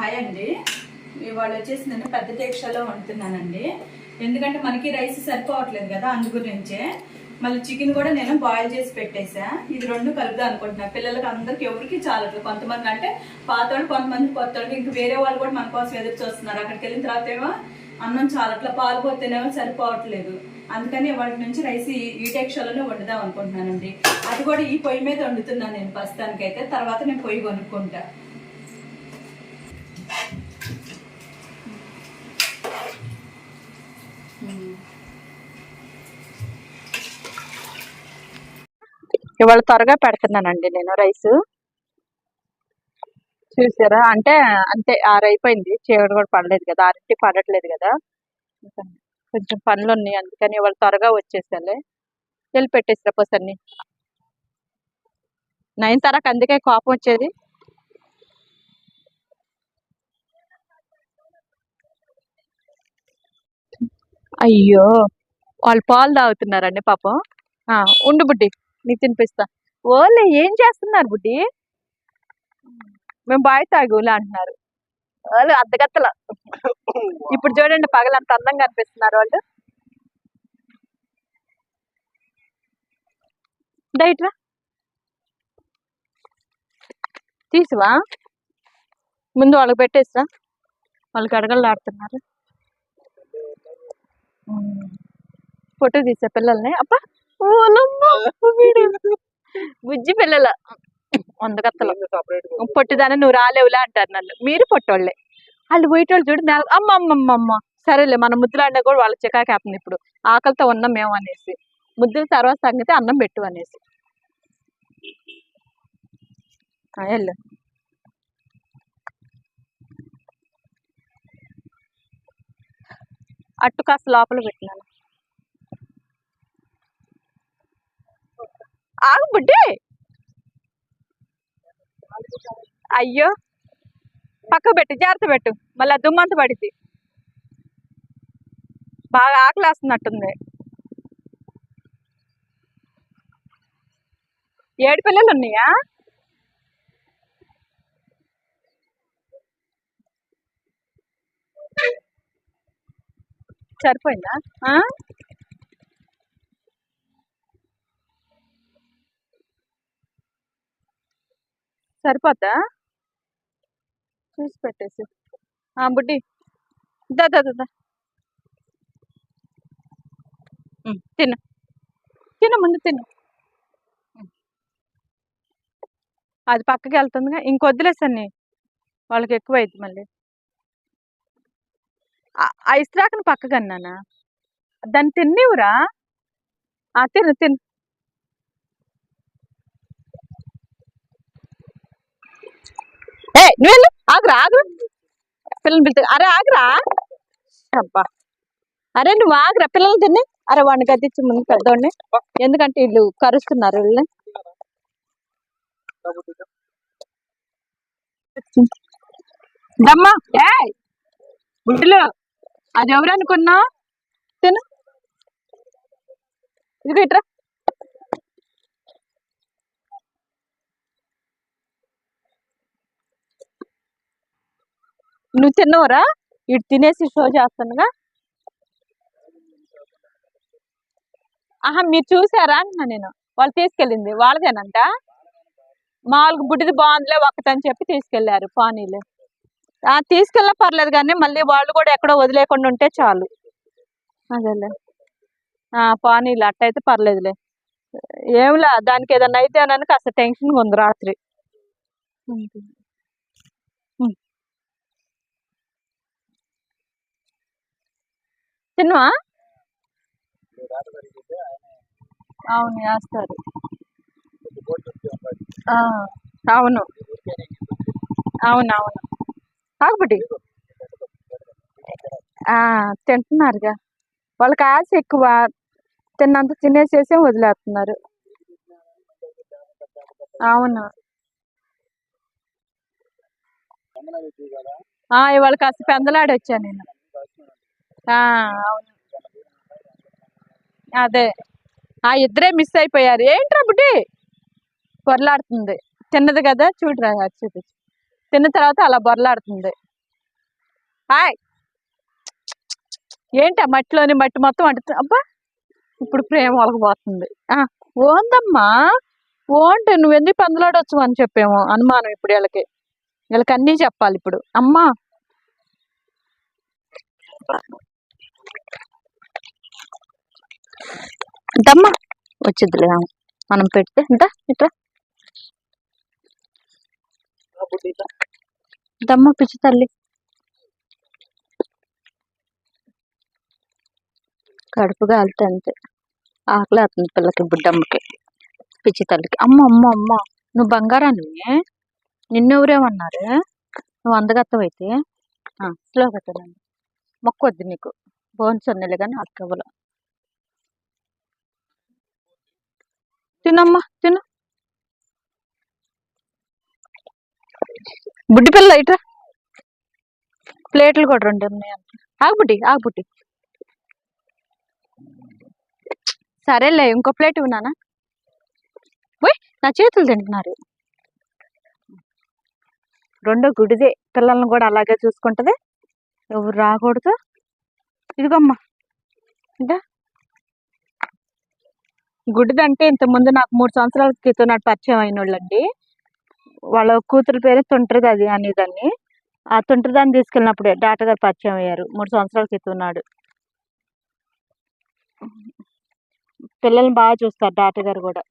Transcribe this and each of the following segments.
Hi అండి. ఇవాళ వచ్చేసి నేను పెద్ద దీక్షలో వండుతున్నానండి ఎందుకంటే మనకి రైస్ సరిపోవట్లేదు కదా అందు గురించే. మళ్ళీ చికెన్ కూడా నేను బాయిల్ చేసి పెట్టేసా ఇది రెండు కలుపుదా అనుకుంటున్నా. పిల్లలకి అందరికి ఎవరికి చాలట్లేదు. కొంతమంది అంటే పాతోళ్ళు కొంతమంది కొత్తోళ్ళు ఇంక వేరే వాళ్ళు కూడా మన కోసం ఎదురు చూస్తున్నారు. అక్కడికి వెళ్ళిన తర్వాత ఏమో అన్నం చాలట్లా పాలు పోతేనేమో సరిపోవట్లేదు. అందుకని వాటి నుంచి రైస్ ఈ- ఈ టెక్షలోనే వండుదాం అనుకుంటున్నానండి. అది కూడా ఈ పొయ్యి మీద వండుతున్నాను నేను ప్రస్తుతానికైతే. తర్వాత నేను పొయ్యి కొనుక్కుంటా. ఇవాళ త్వరగా పెడుతున్నానండి నేను రైస్. చూసారా? అంటే అంతే ఆరైపోయింది. చీకటి కూడా పడలేదు కదా. ఆరింటి పడట్లేదు కదా. కొంచెం పనులు ఉన్నాయి. అందుకని ఇవాళ త్వరగా వచ్చేసాలే వెళ్ళి పెట్టేసిరా పోసన్ని. నైన్ తరకు అందుకే కోపం వచ్చేది. అయ్యో! వాళ్ళు పాలు తాగుతున్నారండి పాపం. ఉండు బుడ్డి. నీకు తినిపిస్తా. ఓలే ఏం చేస్తున్నారు బుడ్డి? మేము బాయ్ తాగులే అంటున్నారు. వాళ్ళు అద్దగత్తల ఇప్పుడు చూడండి పగలంత అందంగా అనిపిస్తున్నారు వాళ్ళు. డైట్రా తీసువా? ముందు వాళ్ళకి పెట్టేస్తా వాళ్ళకి అడగలాడుతున్నారు ఫోటో తీసా పిల్లల్ని. అప్ప బుజ్జి పిల్లల. వందకత్తలు. పొట్టిదాన్ని నువ్వు రాలేవులే అంటారు నన్ను. మీరు పొట్టోళ్ళే. వాళ్ళు పోయేటోళ్ళు చూడు నెల అమ్మ అమ్మ అమ్మ అమ్మ సరేలే మన ముద్దులాడినా కూడా వాళ్ళ చికాకేస్తుంది ఇప్పుడు. ఆకలితో ఉన్నాం మేము అనేసి. ముద్దుల తర్వాత సంగతి అన్నం పెట్టు అనేసి. వెళ్ళు. అట్టు కాస్త లోపల పెట్టినాను ఆగు బుడ్డి అయ్యో పక్క పెట్టు జాగ్రత్త పెట్టు. మళ్ళీ దుమ్మంత పడిద్ది. బాగా ఆకలేస్తున్నట్టుంది. ఏడు పిల్లలు ఉన్నాయా? సరిపోయిందా? ఆ? సరిపోద్దా? చూసి పెట్టేసి ఆ బుడ్డి. దా దా దా, దా. ఉమ్, తిను. తిను ముందు తిను. ఉమ్. అది పక్కకి వెళ్తుందిగా. ఇంకొద్దులేసన్ని వాళ్ళకి ఎక్కువ అయింది మళ్ళీ. ఆ- ఇస్త్రాకుని పక్కకి అన్నానా? దాన్ని తిన్నివురా? ఆ తిను తిను. ఏ నువ్వు ఆగురా ఆగు. పిల్లలు పిలుతా అరే ఆగురా. అబ్బా. అరే నువ్వు ఆగురా పిల్లలు తిని అరే వాడిని గద్దించి ముందు పెద్దవాడిని ఎందుకంటే వీళ్ళు కరుస్తున్నారు వీళ్ళని. దమ్మా ఏ బుడ్డిలో అది ఎవరు అనుకున్నా తిను. ఇదిగో ఇట్రా నువ్వు తిన్నవరా? ఇటు తినేసి షో చేస్తానుగా. ఆహా మీరు చూసారా అంటున్నా నేను. వాళ్ళు తీసుకెళ్ళింది. వాళ్ళదేనంట. మామూలుగా బుడ్డిది బాగుందిలే ఒక్కటని చెప్పి తీసుకెళ్ళారు పానీలు. తీసుకెళ్ళ తీసుకెళ్ళా పర్లేదు కానీ మళ్ళీ వాళ్ళు కూడా ఎక్కడో వదిలేకుండా ఉంటే చాలు. అదేలే. పానీలు అట్టయితే పర్లేదులే. ఏంలా దానికి ఏదన్నా అయితే అని కాస్త టెన్షన్గా ఉంది రాత్రి. తిన్నవా? అవును వేస్తారు అవును. అవును అవును. ఆగుబడి తింటున్నారుగా. వాళ్ళకి ఆశ ఎక్కువ. తిన్నంత తినేసేసి వదిలేస్తున్నారు. అవును. ఇవాళ కాస్త పెందలాడి వచ్చా నేను. అవును. అదే. ఆ ఇద్దరే మిస్ అయిపోయారు. ఏంట్రా బుడ్డి? బొరలాడుతుంది. తిన్నది కదా? చూడరా చూపించు. తిన్న తర్వాత అలా బొరలాడుతుంది. హాయ్. ఏంటి ఆ మట్టిలోని మట్టి మొత్తం అంటు అబ్బా! ఇప్పుడు ప్రేమ ఒలకపోతుంది ఆ, ఓందమ్మా! ఓంటే నువ్వెందుకు పందులాడొచ్చు అని చెప్పేమో అనుమానం ఇప్పుడు వీళ్ళకి. వీళ్ళకి అన్నీ చెప్పాలి ఇప్పుడు. అమ్మా! దమ్మా. వచ్చిద్దిలే మనం పెడితే ఇంత ఇట్లా. దమ్మ పిచ్చి తల్లి. కడుపుగా వెళ్తే అంతే. ఆకలి అవుతుంది పిల్లకి బుడ్డమ్మకి పిచ్చి తల్లికి. అమ్మ అమ్మ అమ్మ. నువ్వు బంగారాన్ని నిన్నెవరేమన్నారు నువ్వు అందగత్తవైతే? స్లో కట్టదండి మొక్క వద్దు నీకు. బోన్స్ అన్నలే కానీ అక్కవల తినమ్మా తిను. బుడ్డి పిల్ల ఇట్రా ప్లేట్లు కూడా రెండు ఉన్నాయి ఆగుబుట్టి ఆగుబుట్టి సరేలే ఇంకో ప్లేట్ ఇవ్వనానా? పోయ్ నా చేతులు తింటున్నారు. రెండో గుడిదే. పిల్లల్ని కూడా అలాగే చూసుకుంటుంది. ఎవరు రాకూడదు. ఇదిగమ్మా. ఇంకా గుడిదంటే ఇంతకుముందు నాకు మూడు సంవత్సరాల క్రితం నాటి పరిచయం అయిన వాళ్ళండి వాళ్ళ కూతురు పేరు తుంటరిది అది అనేదాన్ని. ఆ తుంటరిదాన్ని తీసుకెళ్ళినప్పుడే డాక్టర్ గారు పరిచయం అయ్యారు మూడు సంవత్సరాల క్రితం ఉన్నాడు పిల్లల్ని బాగా చూస్తారు డాక్టర్ గారు కూడా.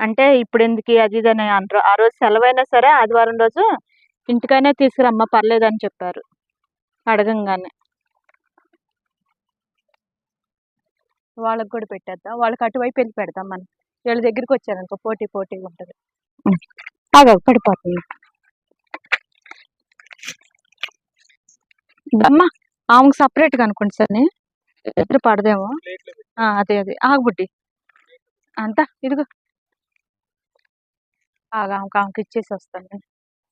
అంటే ఇప్పుడు ఎందుకు అది ఇది అని అంటారు. ఆ రోజు సెలవైనా సరే ఆదివారం రోజు ఇంటికైనా తీసుకురమ్మా పర్లేదని చెప్పారు. అడగంగానే. వాళ్ళకి కూడా పెట్టేద్దాం. వాళ్ళకి అటువైపు వెళ్ళి పెడదాం మనం. వీళ్ళ దగ్గరికి వచ్చారనుకో పోటీ పోటీగా ఉంటుంది. ఆగా పడిపోతుంది అమ్మ ఆమెకు సపరేట్గా అనుకోండి సార్ ఇద్దరు పడదేమో. ఆ, అదే అదే. ఆగుబుడ్డి అంతా ఇదిగో. ఆగా ఆమెకు ఆమెకి ఇచ్చేసి వస్తాను.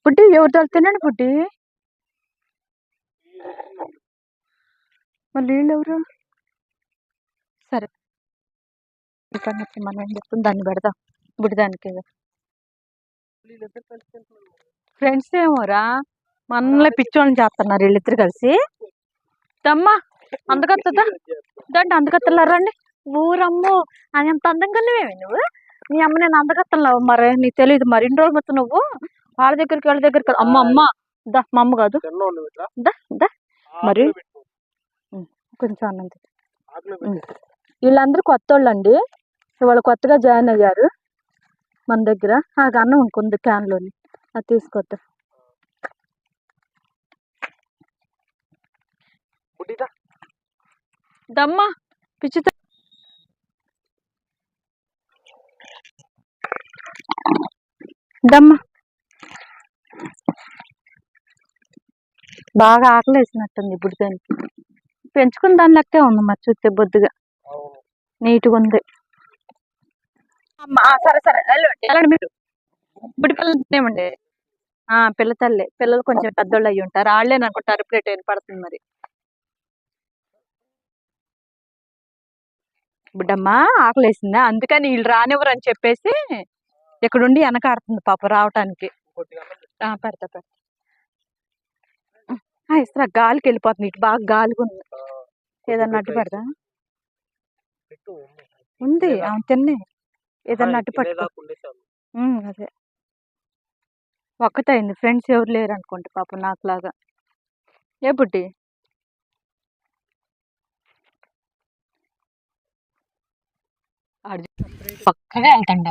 బుడ్డి ఎవరితో తినండి బుడ్డి? మళ్ళీ వీళ్ళు ఎవరు? సరే. ఇక్కడి మనం ఏం చెప్తుంది దాన్ని పెడదాం. బుడ్డి దానికి ఫ్రెండ్స్ ఏమోరా మనల్ని పిచ్చోళ్ళని చేస్తున్నారు వీళ్ళిద్దరు కలిసి. దమ్మా అందగత్తదా? దండి అందగత్తలా రండి. ఊరమ్మో అది ఎంత అందంగా లేవేమి నువ్వు? నీ అమ్మ నేను అందగత్తలా మరి నీకు తెలియదు మరి. ఇన్ని రోజులు మొత్తం నువ్వు? వాళ్ళ దగ్గరికి వాళ్ళ దగ్గరికి అమ్మ అమ్మ. దా మా అమ్మ కాదు. దా దా. మరి? కొంచెం అన్నం తిను. ఉమ్. వీళ్ళందరూ కొత్త వాళ్ళండి ఇవాళ కొత్తగా జాయిన్ అయ్యారు. మన దగ్గర. ఆ అన్నం ఇంకొంది క్యాన్లోని. అది తీసుకొద్దాం. దమ్మా! పిచ్చి త- దమ్మా! బాగా ఆకలి వేసినట్టుంది బుడిదానికి పెంచుకున్న దాని లెక్కే ఉంది మరి చూస్తే బొద్దుగా. నీట్గా ఉంది సరే సరే వెళ్ళండి మీరు. బుడి పిల్లలు తినేమండి ఆ పిల్ల తల్లి. పిల్లలు కొంచెం పెద్దోళ్ళు అయ్యి ఉంటారు. వాళ్ళే అనుకుంటారు ప్లేట్ పడుతుంది మరి. బుడ్డమ్మ ఆకలేసిందా? అందుకని వీళ్ళు రానివ్వరు అని చెప్పేసి ఇక్కడుండి వెనకాడుతుంది పాప రావటానికి. ఆ, పెడతా పెడతా. ఇస్తా గాలికి వెళ్ళిపోతుంది ఇటు బాగా గాలిగా ఉంది ఏదన్నా అడ్డు పెడదా ఉంది. అవును తిన్నే. ఏదన్నా పట్టుకో. ఉమ్, అదే. ఒక్కటైంది. ఫ్రెండ్స్ ఎవరు లేరు అనుకుంటా పాపం నాకులాగా. ఏ బుడ్డి? పక్కగా వెళ్తాండ.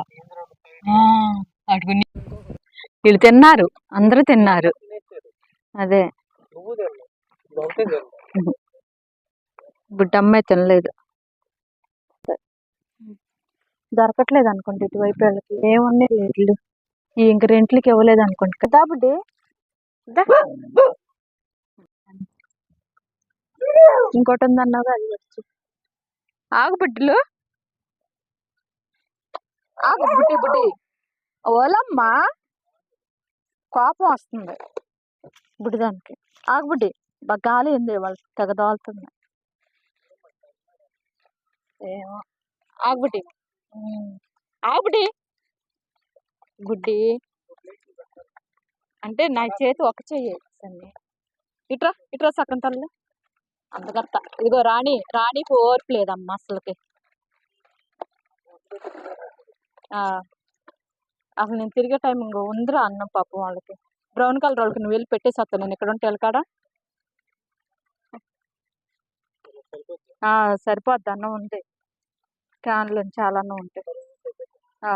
అడుగుని వీళ్ళు తిన్నారు. అందరూ తిన్నారు. అదే. బుడ్డమ్మే తినలేదు. దొరకట్లేదు అనుకోండి ఇటువైపు వాళ్ళకి. ఏమున్నాయి ఈ ఇంక రెంట్లకి ఇవ్వలేదు అనుకోండి కదా బుడ్డి. ఇంకోటి ఉందన్నావు అది వచ్చి ఆగు బుడ్డిలు. ఆగు బుడ్డి బుడ్డి. ఓలమ్మా. కోపం వస్తుంది. బుడ్డిదానికి. ఆగు బుడ్డి. గాలి ఉంది వాళ్ళు తెగ దోలుతుంది ఏమో. ఆగు బుడ్డి. బుడ్డి గుడ్డి. అంటే నా చేతి ఒక చెయ్యి సన్ని. ఇట్రా ఇట్రా సగం తల్లి. అందుకత్త ఇదిగో రాణి రాణికి ఓర్పు లేదమ్మా అసలుకి. అసలు నేను తిరిగే టైం ఇంకో ఉందిరా అన్నం పాపం వాళ్ళకి. బ్రౌన్ కలర్ వాళ్ళకి నువ్వు వెళ్ళి పెట్టేసి వస్తాను నేను ఇక్కడ ఉంటే వెళ్ళకాడ సరిపోద్ది. అన్నం ఉంది. క్యాన్లు చాలా ఉంటాయి. ఆ.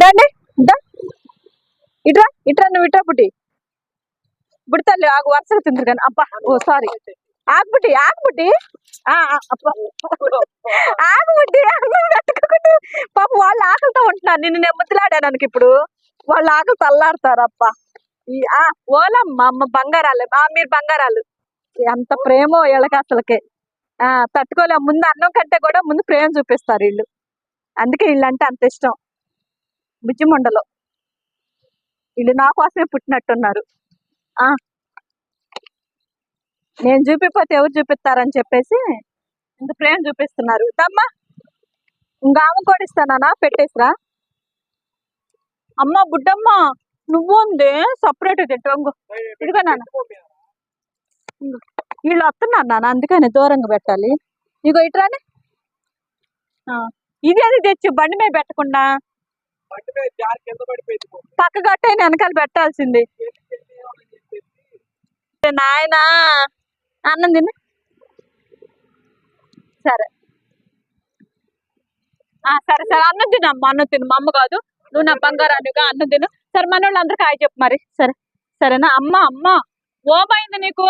దండి ఇట్రా ఇట్రా నువ్వు ఇట్రా బుట్టి బుడి తల్లి ఆగు వరుసగా తింటారు కానీ అబ్బా ఓ సారీ ఆగుబుట్టి ఆగుబుట్టి ఆ, ఆ, పాప వాళ్ళు ఆకలితో ఉంటున్నారు. నిన్ను నేను ముద్దులాడాను ఇప్పుడు. వాళ్ళు ఆకలి తల్లాడతారు అప్ప ఈ ఆ ఓలమ్మ అమ్మ బంగారాలు. మీరు బంగారాలు. ఎంత ప్రేమో వీళ్ళకి అసలుకే. ఆ తట్టుకోలే. ముందు అన్నం కంటే కూడా ముందు ప్రేమ చూపిస్తారు వీళ్ళు. అందుకే వీళ్ళంటే అంత ఇష్టం. బుజ్జిమండలో. వీళ్ళు నా కోసమే పుట్టినట్టున్నారు. ఆ. నేను చూపిపోతే ఎవరు చూపిస్తారని చెప్పేసి ఇంత ప్రేమ చూపిస్తున్నారు. దమ్మా ఇంకా ఆమె కూడా ఇస్తానా పెట్టేసిరా? అమ్మ బుడ్డమ్మ నువ్వు ఉంది. సపరేట్ తింటావు. ఇదిగో నాన్న. వీళ్ళు వస్తున్నారు నాన్న అందుకని దూరంగా పెట్టాలి. ఇగో ఇట్రాని ఆ, ఇదేది తెచ్చి బండి మీద పెట్టకుండా. పక్క గట్టైన వెనకాల పెట్టాల్సింది. నాయన అన్నం తిను. సరే. ఆ, సరే సరే అన్నం తిను అమ్మ అన్నం తిను. మా అమ్మ కాదు నువ్వు నా బంగారానిగా అన్నం తిను. సరే మన వాళ్ళందరికీ హాయ్ చెప్పు మరి. సరే సరేనా? అమ్మ అమ్మ ఓమైంది నీకు.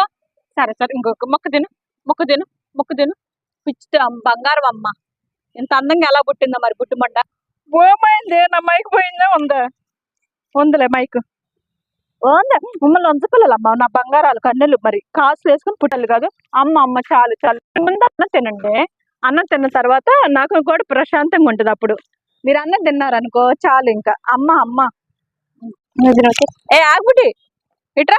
సరే సరే. ఇంకొక మొక్క తిను మొక్క తిను మొక్క తిను. పిచ్చి బంగారం అమ్మ. ఇంత అందంగా ఎలా పుట్టిందో మరి పుట్టుమంట ఓమైంది నా మైక్ పోయిందా? ఉందా? ఉందిలే మైక్. ఉందా? మమ్మల్ని ఉంచపిల్లలమ్మ నా బంగారాలు కన్నులు మరి. కాసు వేసుకుని పుట్టాలి కాదు. అమ్మ అమ్మ చాలు చాలు. ముందు అన్నం తినండి. అన్నం తిన్న తర్వాత నాకు కూడా ప్రశాంతంగా ఉంటుంది అప్పుడు. మీరు అన్నం తిన్నారనుకో చాలు ఇంకా. అమ్మ అమ్మ. ఏ ఆగుబుటి ఇట్రా.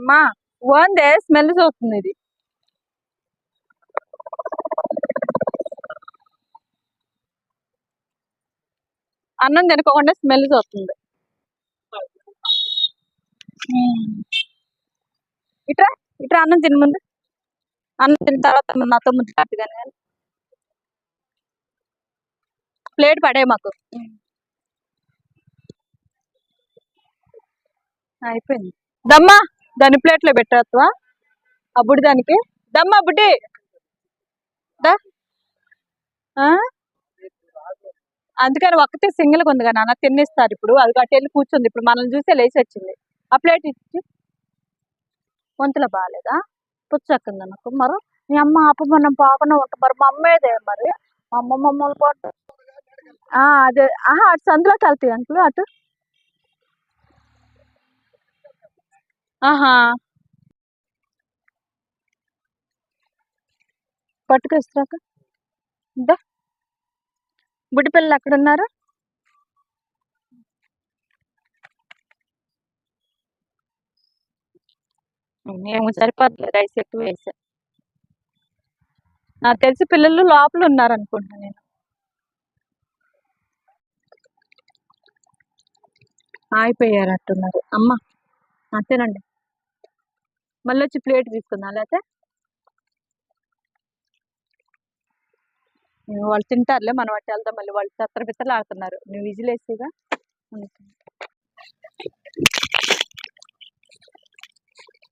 మా వందే స్మెల్ చూస్తుంది ఇది. అన్నం తినకోకుండా స్మెల్ చూస్తుంది. ఇట్రా ఇట్రా అన్నం తిని ముందు. అన్నం తిన్న తర్వాత నాతో ముందు కానీ. ప్లేట్ పడే మాకు. అయిపోయింది. దమ్మా! దాని ప్లేట్లో పెట్టేస్తావా ఆ బుడి దానికి. దమ్మా బుడ్డి. అందుకని ఒక్కతే సింగిల్గా ఉంది నాన్న తినేస్తారు ఇప్పుడు. అది అటు వెళ్ళి కూర్చుంది. ఇప్పుడు మనల్ని చూసే లేచి వచ్చింది. ఆ ప్లేట్ ఇచ్చి. వంతులో బాగాలేదా? పుచ్చక్కింది నాకు మరి మీ అమ్మ అప్పమన్నం పాపన ఉంట మరి మా అమ్మేదే మరి. మా అమ్మ మమ్మల్ని పాటు అదే. ఆహా అటు సందులోకి వెళ్తాయి అంకులు అటు. ఆహా. పట్టుకొస్తాక ఇందా బుడ్డి పిల్లలు అక్కడ ఉన్నారు ఏమో సరిపోద్ది రైస్ ఎక్కువ వేసా. నాకు తెలిసి పిల్లలు లోపల ఉన్నారు అనుకుంటున్నాను నేను. ఆగిపోయారు అట్టున్నారు అమ్మ అంతేనండి మళ్ళీ వచ్చి ప్లేట్ తీసుకుందా లేకపోతే వాళ్ళు తింటారులే మనం అట్టు వెళ్దాం మళ్ళీ వాళ్ళు తత్తర పిత్తలు ఆడుతున్నారు. నువ్వు విజిలేసిగా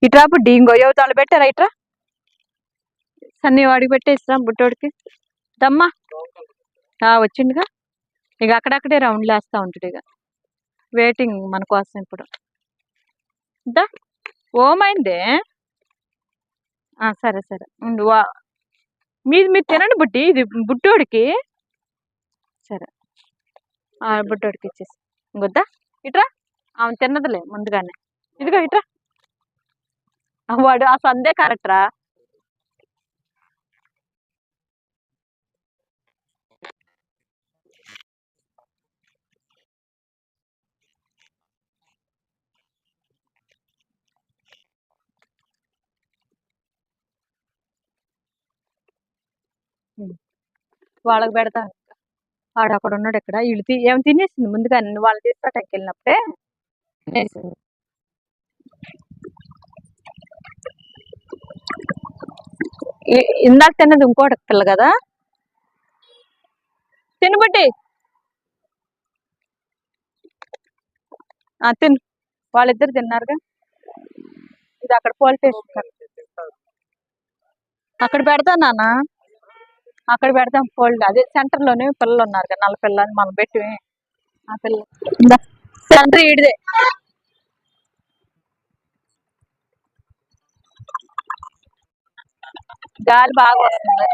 ఇట్రాపు బుడ్డి ఇంకో పెట్టారా ఇట్రా సన్నీ వాడికి పెట్టేసిరా బుట్టోడికి దమ్మా. ఆ, ఇక అక్కడక్కడే రౌండ్లు వేస్తూ ఉంటాడు ఇక. వెయిటింగ్ మన కోసం ఇప్పుడు. దా. ఓమైందే? సరే సరే. ఉండు వా. మీది మీరు తినండి బుట్టి. ఇది బుట్టోడికి. సరే. బుట్టోడికి ఇచ్చేసి. ఇంకొద్దా? ఇట్రా. ఆమె తిన్నదిలే ముందుగానే. ఇదిగో ఇట్రా. వాడు ఆ సందే కరెక్ట్రా వాళ్ళకి పెడతా. ఆడు అక్కడ ఉన్నాడు ఇక్కడ వీళ్ళు తి- ఏం తినేసింది ముందుగా వాళ్ళు తీసుకోవటానికి వెళ్ళినప్పుడే. తినేసింది. ఇందాక తిన్నది ఇంకోటి పిల్ల కదా? తినబట్టి ఆ, తిను. వాళ్ళిద్దరు తిన్నారుగా. ఇది అక్కడ పోలీస్ స్టేషన్. అక్కడ పెడతాం నాన్న. అక్కడ పెడతాం ఫోల్డ్. అదే సెంటర్లోనే పిల్లలు ఉన్నారు కదా నల్ల పిల్ల అని మనం పెట్టి ఆ పిల్ల సెంటర్ ఈడిదే. గాలి బాగా వస్తుంది.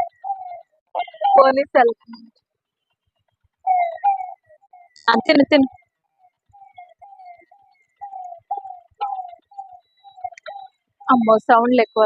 పోలీస్ తిను తిను. అమ్మో సౌండ్లు ఎక్కువ.